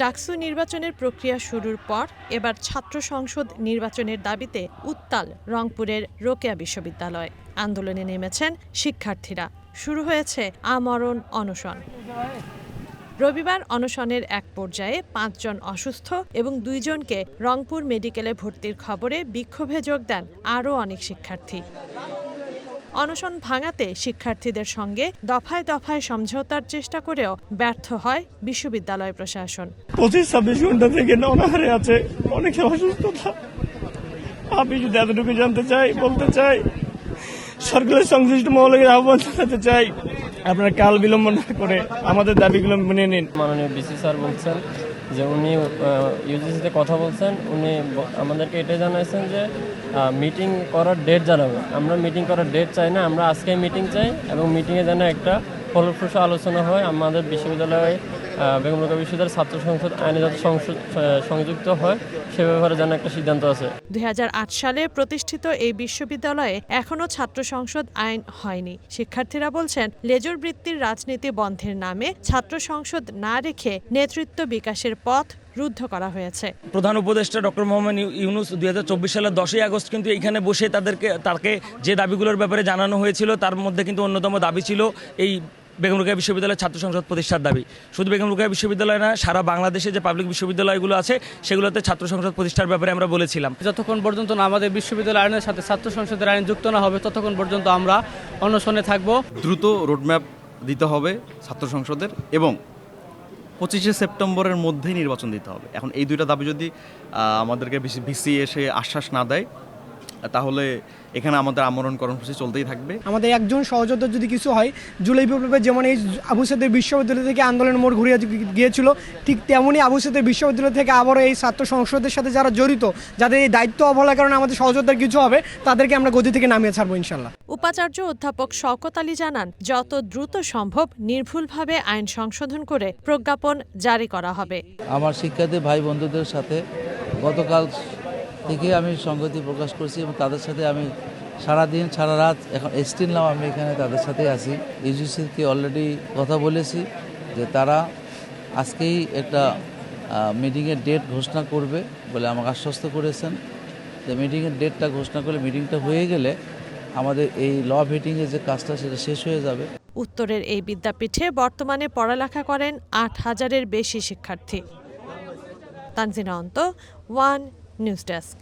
ডাকসু নির্বাচনের প্রক্রিয়া শুরুর পর এবার ছাত্র সংসদ নির্বাচনের দাবিতে উত্তাল রংপুরের রোকেয়া বিশ্ববিদ্যালয়। আন্দোলনে নেমেছেন শিক্ষার্থীরা। শুরু হয়েছে আমরণ অনশন। রবিবার অনশনের এক পর্যায়ে পাঁচজন অসুস্থ এবং দুইজনকে রংপুর মেডিকেলে ভর্তির খবরে বিক্ষোভে যোগ দেন আরও অনেক শিক্ষার্থী। অনশন ভাঙাতে শিক্ষার্থীদের সঙ্গে দফায় দফায় সমঝোতার চেষ্টা করেও ব্যর্থ হয় বিশ্ববিদ্যালয় প্রশাসন। পঁচিশ ছাব্বিশ ঘণ্টা থেকে অনাহারে আছে। অনেকে অসুস্থতা। আমি যদি এতটুকু জানতে চাই বলতে চাই সরকারের সংশ্লিষ্ট মহলের আহ্বান জানাতে চাই আপনারা কাল বিলম্ব না করে আমাদের দাবিগুলো মেনে নিন। মাননীয় বিসি স্যার বলছেন যে উনি ইউজিসিতে কথা বলছেন, উনি আমাদেরকে এটাই জানাইছেন যে মিটিং করার ডেট জানাবে। আমরা মিটিং করার ডেট চাই না, আমরা আজকে মিটিং চাই এবং মিটিংয়ে যেন একটা ফলপ্রসূ আলোচনা হয়। আমাদের বিশ্ববিদ্যালয়ে বেগম রোকেয়া বিশ্ববিদ্যালয়ের ছাত্র সংসদ আইনে যাতে সংসদ সংযুক্ত হয় সে ব্যাপারে যেন একটা সিদ্ধান্ত আছে। দু হাজার আট সালে প্রতিষ্ঠিত এই বিশ্ববিদ্যালয়ে এখনও ছাত্র সংসদ আইন হয়নি। শিক্ষার্থীরা বলছেন লেজর বৃত্তির রাজনীতি বন্ধের নামে ছাত্র সংসদ না রেখে নেতৃত্ব বিকাশের পথ রুদ্ধ করা হয়েছে। প্রধান উপদেষ্টা ডক্টর মোহাম্মদ ইউ- ইউনুস দুই হাজার চব্বিশ সালের দশই আগস্ট কিন্তু এখানে বসে তাদেরকে তাকে যে দাবিগুলোর ব্যাপারে জানানো হয়েছিল তার মধ্যে কিন্তু অন্যতম দাবি ছিল এই বেগম রোকেয়া বিশ্ববিদ্যালয়ের ছাত্র সংসদ প্রতিষ্ঠার দাবি। শুধু বেগম রোকেয়া বিশ্ববিদ্যালয় না সারা বাংলাদেশে যে পাবলিক বিশ্ববিদ্যালয়গুলো আছে সেগুলোতে ছাত্র সংসদ প্রতিষ্ঠার ব্যাপারে আমরা বলেছিলাম। যতক্ষণ পর্যন্ত না আমাদের বিশ্ববিদ্যালয় আইনের সাথে ছাত্র সংসদের আইন যুক্ত না হবে ততক্ষণ পর্যন্ত আমরা অনশনে থাকব। দ্রুত রোডম্যাপ দিতে হবে ছাত্র সংসদের এবং পঁচিশে সেপ্টেম্বরের মধ্যেই নির্বাচন দিতে হবে। এখন এই দুইটা দাবি যদি আমাদেরকে ভিসি এসে আশ্বাস না দেয় তাহলে এখানে আমাদের আমরণ কর্মসূচি চলতেই থাকবে। আমাদের একজন সহযোদ্ধা যদি কিছু হয় জুলাই বিপ্লবে যেমন এই আবু সাদের বিশ্ববিদ্যালয় থেকে আন্দোলনের মোড় ঘুরিয়ে গিয়েছিল ঠিক তেমনই আবু সাদের বিশ্ববিদ্যালয় থেকে আবারও এই ছাত্র সংসদের সাথে যারা জড়িত যাদের এই দায়িত্ব অবহেলার কারণে আমাদের সহযোদ্ধার কিছু হবে তাদেরকে আমরা গদি থেকে নামিয়ে ছাড়বো ইনশাল্লাহ। উপাচার্য অধ্যাপক শওকত আলী জানান যত দ্রুত সম্ভব নির্ভুলভাবে আইন সংশোধন করে প্রজ্ঞাপন জারি করা হবে। আমার শিক্ষার্থী ভাই বন্ধুদের সাথে গতকাল থেকে আমি সংগতি প্রকাশ করছি এবং তাদের সাথে আমি সারাদিন সারা রাত এখন স্টিল নাও আমি এখানে তাদের সাথে আছি। ইউজিসিকে অলরেডি কথা বলেছি যে তারা আজকেই একটা মিটিংয়ের ডেট ঘোষণা করবে বলে আমাকে আশ্বস্ত করেছেন। যে মিটিংয়ের ডেটটা ঘোষণা করলে মিটিংটা হয়ে গেলে আমাদের এই ল ভিটিংয়ের যে কাজটা সেটা শেষ হয়ে যাবে। উত্তরের এই বিদ্যাপীঠে বর্তমানে পড়ালেখা করেন আট হাজারের বেশি শিক্ষার্থী। তানজিনা অন্ত ওয়ান News Desk.